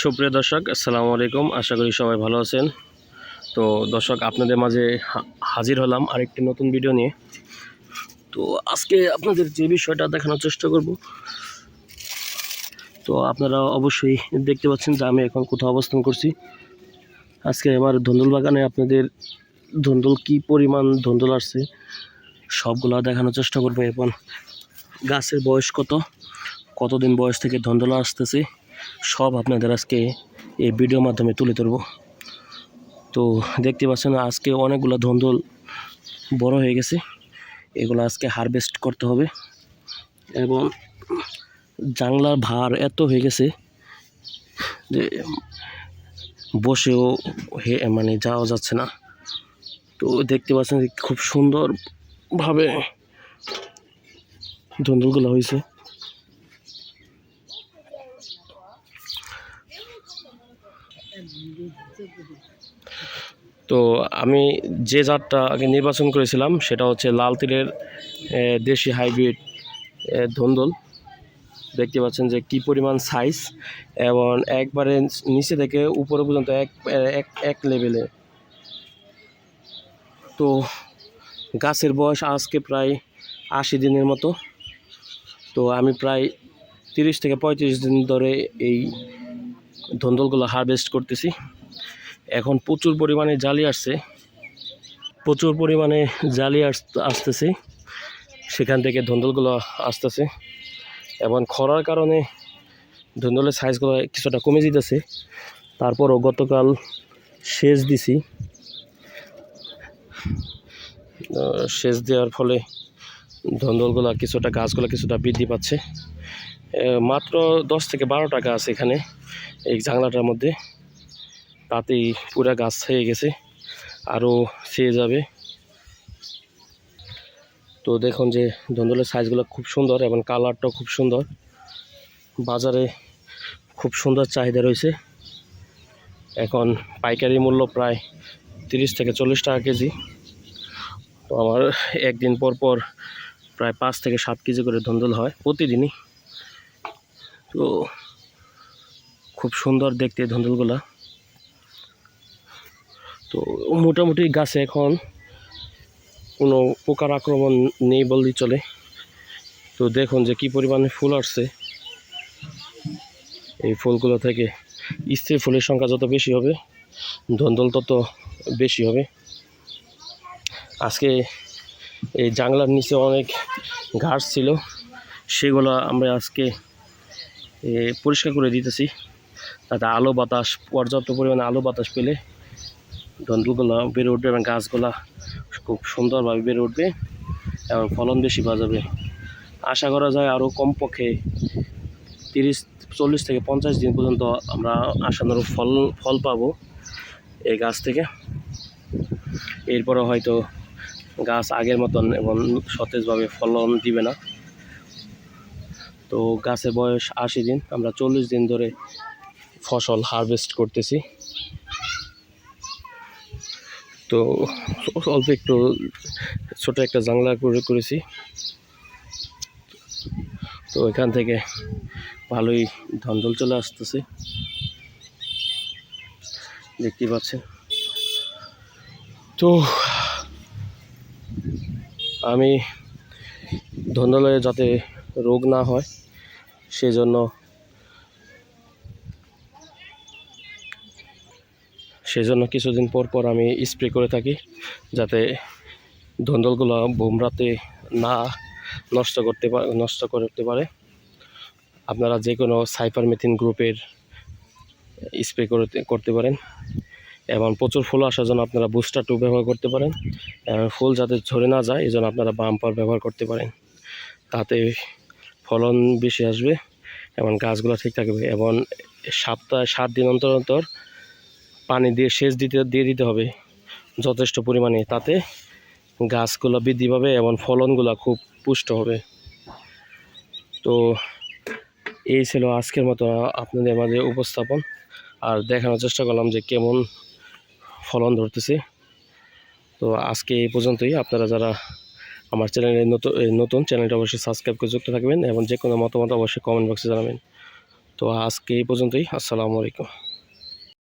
সুপ্রিয় দর্শক, আসসালামু আলাইকুম। আশা করি সবাই ভালো আছেন। তো দর্শক, আপনাদের মাঝে হাজির হলাম আরেকটি নতুন ভিডিও নিয়ে। তো আজকে আপনাদের যে বিষয়টা দেখানোর চেষ্টা করব, তো আপনারা অবশ্যই দেখতে পাচ্ছেন যে আমি এখন কোথাও অবস্থান করছি। আজকে আমার ধন্দুল বাগানে আপনাদের ধন্দুল কি পরিমাণ ধন্দুল আসছে, সবগুলো দেখানোর চেষ্টা করব। এবং গাছের বয়স কত? কতদিন বয়স থেকে ধন্দলা আসতেছে? সব আপনাদের আজকে এই ভিডিওর মাধ্যমে তুলে ধরবো। তো দেখতে পাচ্ছেন, আজকে অনেকগুলো ধন্দল বড় হয়ে গেছে। এগুলো আজকে হারভেস্ট করতে হবে। এবং জাংলার ভার এত হয়ে গেছে যে বসেও হে মানে যাওয়া যাচ্ছে না। তো দেখতে পাচ্ছেন খুব সুন্দরভাবে ধন্দলগুলো হয়েছে। তো আমি যে জাতটা আগে নির্বাচন করেছিলাম, সেটা হচ্ছে লাল তিলের দেশি হাইব্রিড ধন্দল। দেখতে পাচ্ছেন যে কি পরিমাণ সাইজ এবং একবারে নিচে থেকে উপরে পর্যন্ত এক এক এক লেভেলে তো গাছের বয়স আজকে প্রায় আশি দিনের মতো। তো আমি প্রায় তিরিশ থেকে পঁয়ত্রিশ দিন ধরে এই ধন্দলগুলো হারভেস্ট করতেছি। এখন প্রচুর পরিমাণে জালি আসছে। প্রচুর পরিমাণে জালি আস- আসতেছে। সেখান থেকে ধন্দলগুলো আসতেছে। এবং খরার কারণে ধন্দলের সাইজগুলো কিছুটা কমে যেতেছে। তারপরও গতকাল সেচ দিছি। সেচ দেওয়ার ফলে ধন্দলগুলো কিছুটা, গাছগুলো কিছুটা বৃদ্ধি পাচ্ছে। মাত্র দশ থেকে বারোটা গাছ এখানে এই জাংলাটার মধ্যে। তাতেই পুরা গাছ হয়ে গেছে আরও ছেয়ে যাবে। তো দেখুন যে ধন্দলের সাইজগুলো খুব সুন্দর এবং কালারটাও খুব সুন্দর। বাজারে খুব সুন্দর চাহিদা রয়েছে। এখন পাইকারি মূল্য প্রায় তিরিশ থেকে চল্লিশ টাকা কেজি। তো আমার একদিন পর পর প্রায় পাঁচ থেকে সাত কেজি করে ধন্দল হয় প্রতিদিনই। তো খুব সুন্দর দেখতে ধন্দলগুলা। তো মোটামুটি গাছে এখন কোনো পোকার আক্রমণ নেই বললেই চলে। তো দেখুন যে কি পরিমাণে ফুল আসছে। এই ফুলগুলো থেকে স্ত্রী ফুলের সংখ্যা যত বেশি হবে, ধন্দল তত বেশি হবে। আজকে এই জাংলার নিচে অনেক ঘাস ছিল, সেগুলো আমরা আজকে পরিষ্কার করে দিতেছি। তাতে আলো বাতাস, পর্যাপ্ত পরিমাণে আলো বাতাস পেলে ধন্দলগুলো বেড়ে উঠবে এবং গাছগুলা খুব সুন্দরভাবে বেড়ে উঠবে এবং ফলন বেশি পাওয়া যাবে। আশা করা যায় আরও কমপক্ষে তিরিশ, চল্লিশ থেকে পঞ্চাশ দিন পর্যন্ত আমরা আশানুরূপ ফল ফল পাবো এই গাছ থেকে। এরপরে হয়তো গাছ আগের মতন এবং সতেজভাবে ফলন দিবে না। তো গাছের বয়স আশি দিন, আমরা চল্লিশ দিন ধরে ফসল হারভেস্ট করতেছি। তো অল্প একটু ছোট একটা জানলা করে করেছি। তো এখান থেকে ভালোই ধন্দল চলে আসতেছে। দেখতে পাচ্ছেন। তো আমি ধন্দলে যাতে রোগ না হয়, সেজন্য সেজন্য কিছুদিন পর পর আমি স্প্রে করে থাকি, যাতে ধন্দলগুলো বোমরাতে না নষ্ট করতে পারে নষ্ট করতে পারে। আপনারা যে কোনো সাইপার মেথিন গ্রুপের স্প্রে করতে করতে পারেন। এবং প্রচুর ফুল আসার জন্য আপনারা বুস্টার টু ব্যবহার করতে পারেন। এবং ফুল যাতে ঝরে না যায় জন্য আপনারা বাম্পার ব্যবহার করতে পারেন। তাতে ফলন বেশি আসবে এবং গাছগুলো ঠিক থাকবে। এবং সপ্তাহে সাত দিন অন্তর অন্তর পানি দিয়ে সেচ দিতে, দিয়ে দিতে হবে যথেষ্ট পরিমাণে। তাতে গাছগুলো বৃদ্ধি পাবে এবং ফলনগুলো খুব পুষ্ট হবে। তো এই ছিল আজকের মতো আপনাদের মাঝে উপস্থাপন। আর দেখানোর চেষ্টা করলাম যে কেমন ফলন ধরতেছে। তো আজকে এই পর্যন্তই। আপনারা যারা আমার চ্যানেলে নতুন নতুন, চ্যানেলটা অবশ্যই সাবস্ক্রাইব করে যুক্ত থাকবেন এবং যে কোনো মতামত অবশ্যই কমেন্ট বক্সে জানাবেন। তো আজকে এই পর্যন্তই। আসসালামু আলাইকুম।